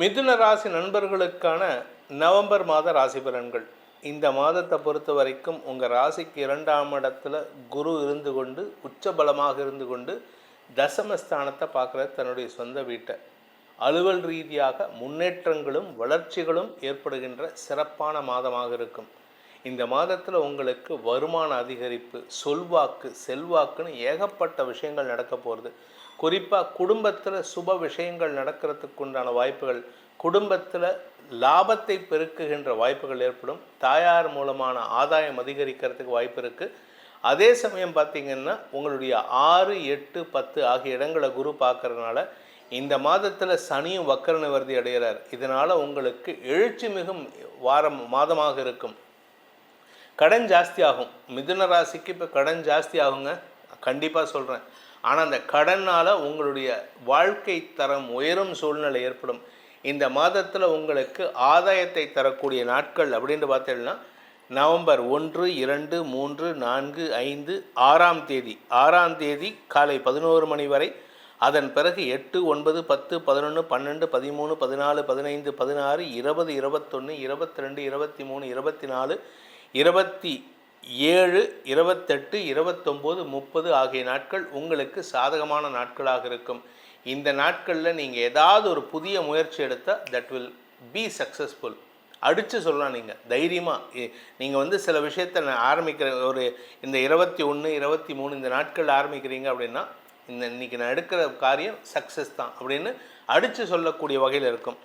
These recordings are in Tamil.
மிதுன ராசி நண்பர்களுக்கான நவம்பர் மாத ராசி பலன்கள். இந்த மாதத்தை பொறுத்த வரைக்கும் உங்கள் ராசிக்கு இரண்டாம் இடத்துல குரு இருந்து கொண்டு உச்சபலமாக இருந்து கொண்டு தசமஸ்தானத்தை பார்க்குற தன்னுடைய சொந்த வீட்டை. அலுவல் ரீதியாக முன்னேற்றங்களும் வளர்ச்சிகளும் ஏற்படுகின்ற சிறப்பான மாதமாக இருக்கும். இந்த மாதத்தில் உங்களுக்கு வருமான அதிகரிப்பு சொல்வாக்கு செல்வாக்குன்னு ஏகப்பட்ட விஷயங்கள் நடக்க போகிறது குறிப்பாக குடும்பத்தில் சுப விஷயங்கள் நடக்கிறதுக்கு உண்டான வாய்ப்புகள் குடும்பத்தில் லாபத்தை பெருக்குகின்ற வாய்ப்புகள் ஏற்படும். தாயார் மூலமான ஆதாயம் அதிகரிக்கிறதுக்கு வாய்ப்பு இருக்குது அதே சமயம் பார்த்திங்கன்னா உங்களுடைய ஆறு எட்டு பத்து ஆகிய இடங்களை குரு பார்க்குறதுனால இந்த மாதத்தில் சனியும் வக்கர நிவர்த்தி அடைகிறார். இதனால் உங்களுக்கு எழுச்சி மிகும் வாரம் மாதமாக இருக்கும். கடன் ஜாஸ்தி ஆகும் மிதுன ராசிக்கு இப்போ கடன் ஜாஸ்தி ஆகுங்க கண்டிப்பாக சொல்கிறேன் ஆனால் அந்த கடனால் உங்களுடைய வாழ்க்கை தரம் உயரும் சூழ்நிலை ஏற்படும். இந்த மாதத்தில் உங்களுக்கு ஆதாயத்தை தரக்கூடிய நாட்கள் அப்படின்னு பார்த்தீங்கன்னா நவம்பர் ஒன்று இரண்டு மூன்று நான்கு ஐந்து ஆறாம் தேதி. ஆறாம் தேதி காலை பதினோரு மணி வரை. அதன் பிறகு எட்டு ஒன்பது பத்து பதினொன்று பன்னெண்டு பதிமூணு பதினாலு பதினைந்து பதினாறு இருபது இருபத்தொன்று இருபத்தி ரெண்டு இருபத்தி மூணு இருபத்தி நாலு இருபத்தி ஏழு இருபத்தெட்டு இருபத்தொம்போது முப்பது ஆகிய நாட்கள் உங்களுக்கு சாதகமான நாட்களாக இருக்கும். இந்த நாட்களில் நீங்கள் ஏதாவது ஒரு புதிய முயற்சி எடுத்தால் தட் வில் பி சக்ஸஸ்ஃபுல் அடித்து சொல்லலாம் நீங்கள் தைரியமாக நீங்கள் வந்து சில விஷயத்தை நான் ஆரம்பிக்கிற ஒரு இந்த இருபத்தி ஒன்று இருபத்தி மூணு இந்த நாட்களில் ஆரம்பிக்கிறீங்க அப்படின்னா இந்த இன்னைக்கு நான் எடுக்கிற காரியம் சக்ஸஸ் தான் அப்படின்னு அடித்து சொல்லக்கூடிய வகையில் இருக்கும்.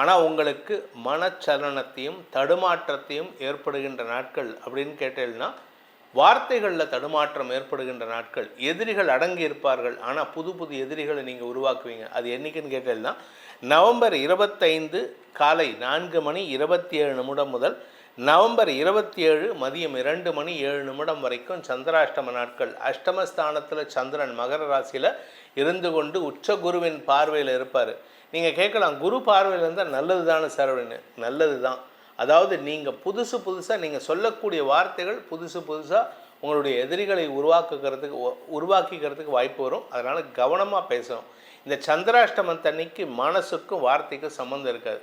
ஆனால் உங்களுக்கு மனச்சலனத்தையும் தடுமாற்றத்தையும் ஏற்படுகின்ற நாட்கள் அப்படின்னு கேட்டேன்னா வார்த்தைகளில் தடுமாற்றம் ஏற்படுகின்ற நாட்கள். எதிரிகள் அடங்கி இருப்பார்கள். ஆனால் புது புது எதிரிகளை நீங்கள் உருவாக்குவீங்க. அது என்னைக்குன்னு கேட்டேன்னா நவம்பர் இருபத்தைந்து காலை நான்கு மணி இருபத்தி ஏழு நிமிடம் முதல் நவம்பர் இருபத்தி ஏழு மதியம் இரண்டு மணி ஏழு நிமிடம் வரைக்கும் சந்திராஷ்டம நாட்கள். அஷ்டமஸ்தானத்தில் சந்திரன் மகர ராசியில் இருந்து கொண்டு உச்ச குருவின் பார்வையில் இருப்பார். நீங்கள் கேட்கலாம் குரு பார்வையில் இருந்தால் நல்லது தானே சார் அப்படின்னு. நல்லது தான் அதாவது நீங்கள் புதுசு புதுசாக நீங்கள் சொல்லக்கூடிய வார்த்தைகள் புதுசு புதுசாக உங்களுடைய எதிரிகளை உருவாக்குக்கிறதுக்கு உருவாக்கிக்கிறதுக்கு வாய்ப்பு வரும். அதனால் கவனமாக பேசணும். இந்த சந்திராஷ்டமத்தன்னைக்கு மனசுக்கும் வார்த்தைக்கும் சம்மந்தம் இருக்காது.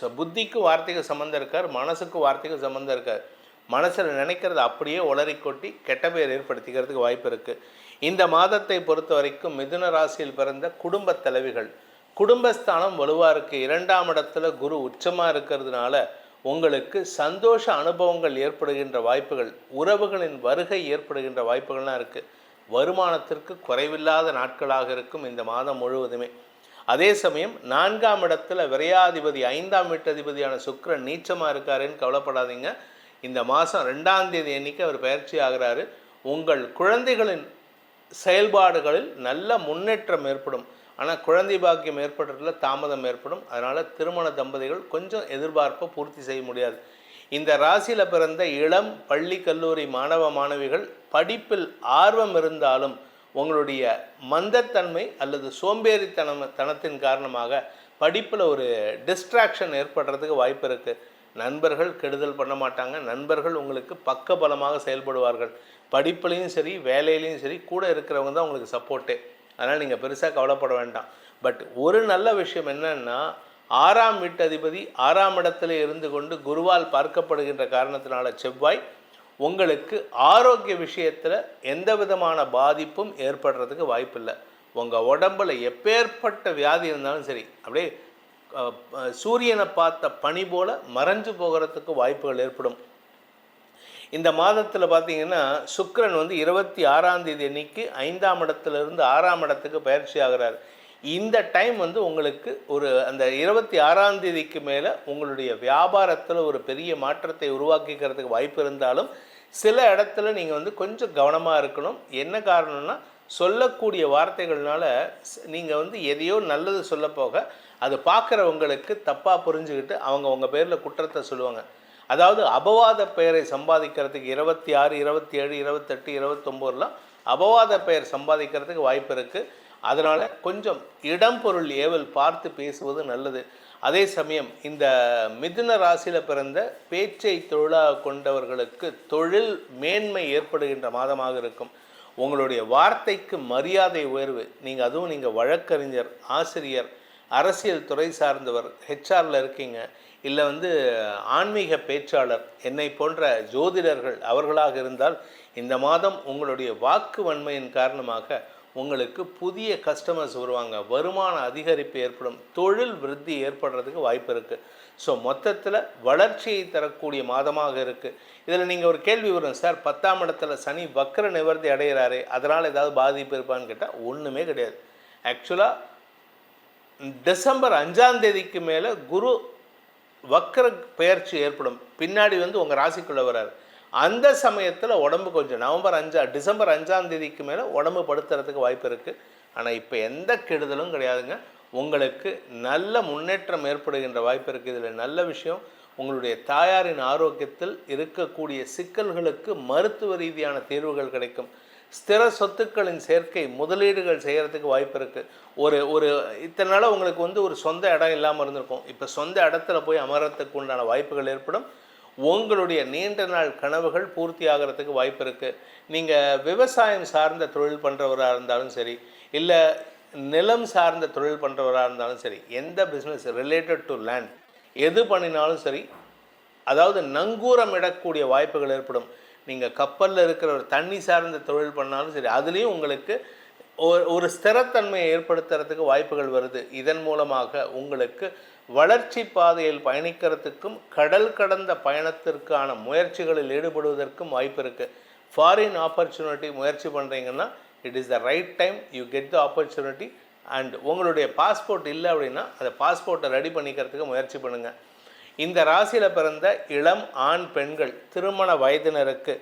ச- புத்திக்கும் வார்த்தைக்கும் சம்மந்தம் இருக்கார் மனசுக்கும் வார்த்தைக்கும் சம்மந்தம் இருக்காது. மனசில் நினைக்கிறத அப்படியே உளறி கொட்டி கெட்ட பேர் ஏற்படுத்திக்கிறதுக்கு வாய்ப்பு இருக்குது இந்த மாதத்தை பொறுத்த வரைக்கும் மிதுன ராசியில் பிறந்த குடும்பத் தலைவிகள் குடும்பஸ்தானம் வலுவாக இருக்குது இரண்டாம் இடத்துல குரு உச்சமாக இருக்கிறதுனால உங்களுக்கு சந்தோஷ அனுபவங்கள் ஏற்படுகின்ற வாய்ப்புகள் உறவுகளின் வருகை ஏற்படுகின்ற வாய்ப்புகள்லாம் இருக்குது வருமானத்திற்கு குறைவில்லாத நாட்களாக இருக்கும் இந்த மாதம் முழுவதுமே. அதே சமயம் நான்காம் இடத்துல விரையாதிபதி ஐந்தாம் வீட்டதிபதியான சுக்கிரன் நீச்சமாக இருக்காருன்னு கவலைப்படாதீங்க. இந்த மாதம் ரெண்டாம் தேதி எண்ணிக்கை அவர் பயிற்சி ஆகிறாரு. உங்கள் குழந்தைகளின் செயல்பாடுகளில் நல்ல முன்னேற்றம் ஏற்படும். ஆனால் குழந்தை பாக்கியம் ஏற்படுறதுல தாமதம் ஏற்படும். அதனால் திருமண தம்பதிகள் கொஞ்சம் எதிர்பார்ப்பை பூர்த்தி செய்ய முடியாது. இந்த ராசியில் பிறந்த இளம் பள்ளி கல்லூரி மாணவ மாணவிகள் படிப்பில் ஆர்வம் இருந்தாலும் உங்களுடைய மந்தத்தன்மை அல்லது சோம்பேறித்தனம் தனத்தின் காரணமாக படிப்பில் ஒரு டிஸ்ட்ராக்ஷன் ஏற்படுறதுக்கு வாய்ப்பு இருக்குது நண்பர்கள் கெடுதல் பண்ண மாட்டாங்க. நண்பர்கள் உங்களுக்கு பக்கபலமாக செயல்படுவார்கள். படிப்புலேயும் சரி வேலையிலையும் சரி கூட இருக்கிறவங்க தான் உங்களுக்கு சப்போர்ட்டே அதனால் நீங்கள் பெருசாக கவலைப்பட வேண்டாம். பட் ஒரு நல்ல விஷயம் என்னன்னா ஆறாம் வீட்டதிபதி ஆறாம் இடத்துல இருந்து கொண்டு குருவால் பார்க்கப்படுகின்ற காரணத்தினால செவ்வாய் உங்களுக்கு ஆரோக்கிய விஷயத்தில் எந்த விதமான பாதிப்பும் ஏற்படுறதுக்கு வாய்ப்பில்லை. உங்கள் உடம்புல எப்பேற்பட்ட வியாதி இருந்தாலும் சரி அப்படியே சூரியனை பார்த்த பனி போல் மறைஞ்சு போகிறதுக்கு வாய்ப்புகள் ஏற்படும். இந்த மாதத்தில் பார்த்தீங்கன்னா சுக்கரன் வந்து இருபத்தி ஆறாம் தேதி அன்னைக்கு ஐந்தாம் இடத்துல இருந்து ஆறாம் இடத்துக்கு பயிற்சி ஆகிறார். இந்த டைம் வந்து உங்களுக்கு ஒரு அந்த இருபத்தி ஆறாம் தேதிக்கு மேலே உங்களுடைய வியாபாரத்தில் ஒரு பெரிய மாற்றத்தை உருவாக்கிக்கிறதுக்கு வாய்ப்பு இருந்தாலும் சில இடத்துல நீங்கள் வந்து கொஞ்சம் கவனமாக இருக்கணும். என்ன காரணம்னா சொல்லக்கூடிய வார்த்தைகள்னால நீங்கள் வந்து எதையோ நல்லது சொல்ல போக அது பார்க்குறவங்களுக்கு தப்பாக புரிஞ்சுக்கிட்டு அவங்க உங்கள் பேரில் குற்றத்தை சொல்லுவாங்க. அதாவது அபவாத பெயரை சம்பாதிக்கிறதுக்கு இருபத்தி ஆறு இருபத்தி ஏழு இருபத்தெட்டு இருபத்தொம்போதுலாம் அபவாத பெயர் சம்பாதிக்கிறதுக்கு வாய்ப்பு இருக்குது அதனால் கொஞ்சம் இடம் பொருள் ஏவல் பார்த்து பேசுவது நல்லது. அதே சமயம் இந்த மிதுன ராசியில் பிறந்த பேச்சை தொழிலாக கொண்டவர்களுக்கு தொழில் மேன்மை ஏற்படுகின்ற மாதமாக இருக்கும். உங்களுடைய வார்த்தைக்கு மரியாதை உயர்வு நீங்கள் அதுவும் நீங்கள் வழக்கறிஞர் ஆசிரியர் அரசியல் துறை சார்ந்தவர் ஹெச்ஆரில் இருக்கீங்க. இல்லை வந்து ஆன்மீக பேச்சாளர் என்னை போன்ற ஜோதிடர்கள் அவர்களாக இருந்தால் இந்த மாதம் உங்களுடைய வாக்கு வன்மையின் காரணமாக உங்களுக்கு புதிய கஸ்டமர்ஸ் வருவாங்க. வருமான அதிகரிப்பு ஏற்படும். தொழில் விருத்தி ஏற்படுறதுக்கு வாய்ப்பு இருக்குது ஸோ மொத்தத்தில் வளர்ச்சியை தரக்கூடிய மாதமாக இருக்குது இதில் நீங்கள் ஒரு கேள்வி வரும் சார் பத்தாம் இடத்துல சனி வக்கர நிவர்த்தி அடைகிறாரே அதனால் ஏதாவது பாதிப்பு இருப்பான்னு கேட்டால் ஒன்றுமே கிடையாது. ஆக்சுவலாக டிசம்பர் அஞ்சாம் தேதிக்கு மேலே குரு வக்கர பெயர்ச்சி ஏற்படும். பின்னாடி வந்து உங்கள் ராசிக்குள்ளே வராரு அந்த சமயத்தில் உடம்பு கொஞ்சம் நவம்பர் அஞ்சா டிசம்பர் அஞ்சாம் தேதிக்கு மேலே உடம்பு படுத்துறதுக்கு வாய்ப்பு இருக்குது ஆனால் இப்போ எந்த கெடுதலும் கிடையாதுங்க. உங்களுக்கு நல்ல முன்னேற்றம் ஏற்படுகின்ற வாய்ப்பு இருக்குது இதில் நல்ல விஷயம் உங்களுடைய தாயாரின் ஆரோக்கியத்தில் இருக்கக்கூடிய சிக்கல்களுக்கு மருத்துவ ரீதியான தீர்வுகள் கிடைக்கும். ஸ்திர சொத்துக்களின் சேர்க்கை முதலீடுகள் செய்கிறதுக்கு வாய்ப்பு இருக்குது ஒரு ஒரு இத்தனை நாளாக உங்களுக்கு வந்து ஒரு சொந்த இடம் இல்லாமல் இருந்திருக்கும். இப்போ சொந்த இடத்துல போய் அமரத்துக்கு உண்டான வாய்ப்புகள் ஏற்படும். உங்களுடைய நீண்ட நாள் கனவுகள் பூர்த்தி ஆகிறதுக்கு வாய்ப்பு இருக்குது நீங்கள் விவசாயம் சார்ந்த தொழில் பண்ணுறவராக இருந்தாலும் சரி இல்லை நிலம் சார்ந்த தொழில் பண்ணுறவராக இருந்தாலும் சரி எந்த பிஸ்னஸ் ரிலேட்டட் டு லேண்ட் எது பண்ணினாலும் சரி அதாவது நங்கூரம் இடக்கூடிய வாய்ப்புகள் ஏற்படும். நீங்கள் கப்பலில் இருக்கிற ஒரு தண்ணி சார்ந்த தொழில் பண்ணாலும் சரி அதுலேயும் உங்களுக்கு ஒரு ஒரு ஸ்திரத்தன்மையை ஏற்படுத்துறதுக்கு வாய்ப்புகள் வருது. இதன் மூலமாக உங்களுக்கு வளர்ச்சி பாதையில் பயணிக்கிறதுக்கும் கடல் கடந்த பயணத்திற்கான முயற்சிகளில் ஈடுபடுவதற்கும் வாய்ப்பு இருக்குது ஃபாரின் ஆப்பர்ச்சுனிட்டி முயற்சி பண்ணுறீங்கன்னா it is the right time you get the opportunity and உங்களுடைய பாஸ்போர்ட் இல்லை அப்படின்னா அந்த பாஸ்போர்ட்டை ரெடி பண்ணிக்கிறதுக்கு முயற்சி பண்ணுங்கள் இந்த ராசியில் பிறந்த இளம் ஆண் பெண்கள் திருமண வயதினருக்கு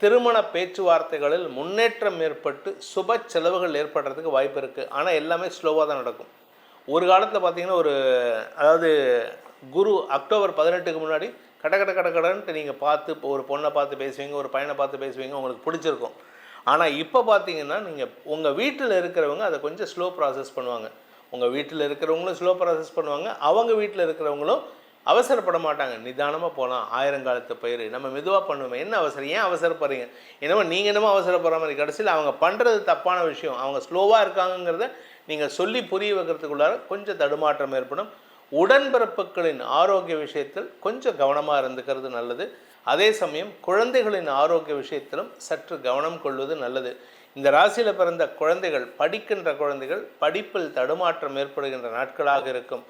திருமண பேச்சுவார்த்தைகளில் முன்னேற்றம் ஏற்பட்டு சுப செலவுகள் ஏற்படுறதுக்கு வாய்ப்பு இருக்குது ஆனால் எல்லாமே ஸ்லோவாக தான் நடக்கும். ஒரு காலத்தில் பார்த்தீங்கன்னா ஒரு அதாவது குரு அக்டோபர் பதினெட்டுக்கு முன்னாடி கட கட கட கடன்ட்டு நீங்கள் பார்த்து இப்போ ஒரு பொண்ணை பார்த்து பேசுவீங்க ஒரு பையனை பார்த்து பேசுவீங்க உங்களுக்கு பிடிச்சிருக்கும். ஆனால் இப்போ பார்த்தீங்கன்னா நீங்கள் உங்கள் வீட்டில் இருக்கிறவங்க அதை கொஞ்சம் ஸ்லோ ப்ராசஸ் பண்ணுவாங்க. உங்கள் வீட்டில் இருக்கிறவங்களும் ஸ்லோ ப்ராசஸ் பண்ணுவாங்க. அவங்க வீட்டில் இருக்கிறவங்களும் அவசரப்பட மாட்டாங்க நிதானமாக போகலாம் ஆயிரங்காலத்து பயிர் நம்ம மெதுவாக பண்ணுவோம். என்ன அவசரம்? ஏன் அவசரப்படுறீங்க? என்னமோ நீங்கள் என்னமோ அவசரப்படுற மாதிரி. கடைசியில் அவங்க பண்ணுறது தப்பான விஷயம். அவங்க ஸ்லோவாக இருக்காங்கங்கிறத நீங்கள் சொல்லி புரிய வைக்கிறதுக்குள்ளார கொஞ்சம் தடுமாற்றம் ஏற்படும். உடன்பிறப்புகளின் ஆரோக்கிய விஷயத்தில் கொஞ்சம் கவனமாக இருந்துக்கிறது நல்லது. அதே சமயம் குழந்தைகளின் ஆரோக்கிய விஷயத்திலும் சற்று கவனம் கொள்வது நல்லது. இந்த ராசியில் பிறந்த குழந்தைகள் படிக்கின்ற குழந்தைகள் படிப்பில் தடுமாற்றம் ஏற்படுகின்ற நாட்களாக இருக்கும்.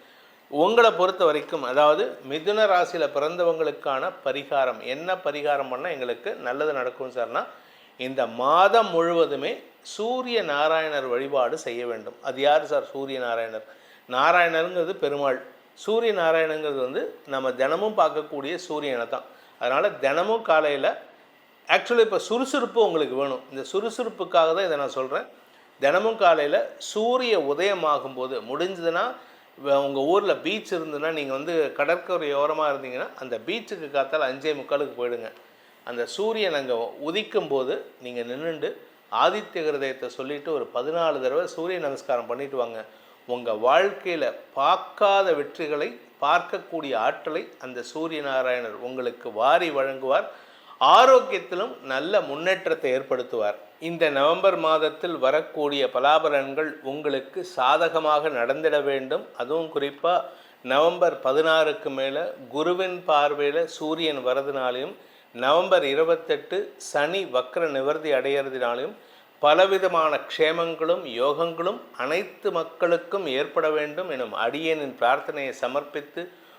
உங்களை பொறுத்த வரைக்கும் அதாவது மிதுன ராசியில் பிறந்தவங்களுக்கான பரிகாரம் என்ன பரிகாரம் பண்ணால் எங்களுக்கு நல்லது நடக்கும் சார்னா இந்த மாதம் முழுவதுமே சூரிய நாராயணர் வழிபாடு செய்ய வேண்டும். அது யார் சார் சூரிய நாராயணர்? நாராயணருங்கிறது பெருமாள். சூரிய நாராயணங்கிறது வந்து நம்ம தினமும் பார்க்கக்கூடிய சூரியனை தான். அதனால் தினமும் காலையில் ஆக்சுவலி இப்போ சுறுசுறுப்பு உங்களுக்கு வேணும். இந்த சுறுசுறுப்புக்காக தான் இதை நான் சொல்கிறேன் தினமும் காலையில் சூரிய உதயமாகும் போது முடிஞ்சதுன்னா உங்கள் ஊரில் பீச் இருந்ததுன்னா நீங்கள் வந்து கடற்கரை ஓரமாக இருந்தீங்கன்னா அந்த பீச்சுக்கு காத்தால் அஞ்சே முக்காலுக்கு போயிடுங்க. அந்த சூரியன் அங்கே உதிக்கும் போது நீங்கள் நின்றுண்டு ஆதித்ய ஹிருதயத்தை சொல்லிவிட்டு ஒரு பதினாலு தடவை சூரிய நமஸ்காரம் பண்ணிட்டு வாங்க. உங்கள் வாழ்க்கையில் பார்க்காத வெற்றிகளை பார்க்கக்கூடிய ஆற்றலை அந்த சூரிய நாராயணர் உங்களுக்கு வாரி வழங்குவார். ஆரோக்கியத்திலும் நல்ல முன்னேற்றத்தை ஏற்படுத்துவார். இந்த நவம்பர் மாதத்தில் வரக்கூடிய பலாபலன்கள் உங்களுக்கு சாதகமாக நடந்திட வேண்டும். அதுவும் குறிப்பாக நவம்பர் பதினாறுக்கு மேலே குருவின் பார்வையில் சூரியன் வரதுனாலையும் நவம்பர் இருபத்தெட்டு சனி வக்ர நிவர்த்தி அடையிறதுனாலையும் பலவிதமான க்ஷேமங்களும் யோகங்களும் அனைத்து மக்களுக்கும் ஏற்பட வேண்டும் எனும் அடியனின் பிரார்த்தனையை சமர்ப்பித்து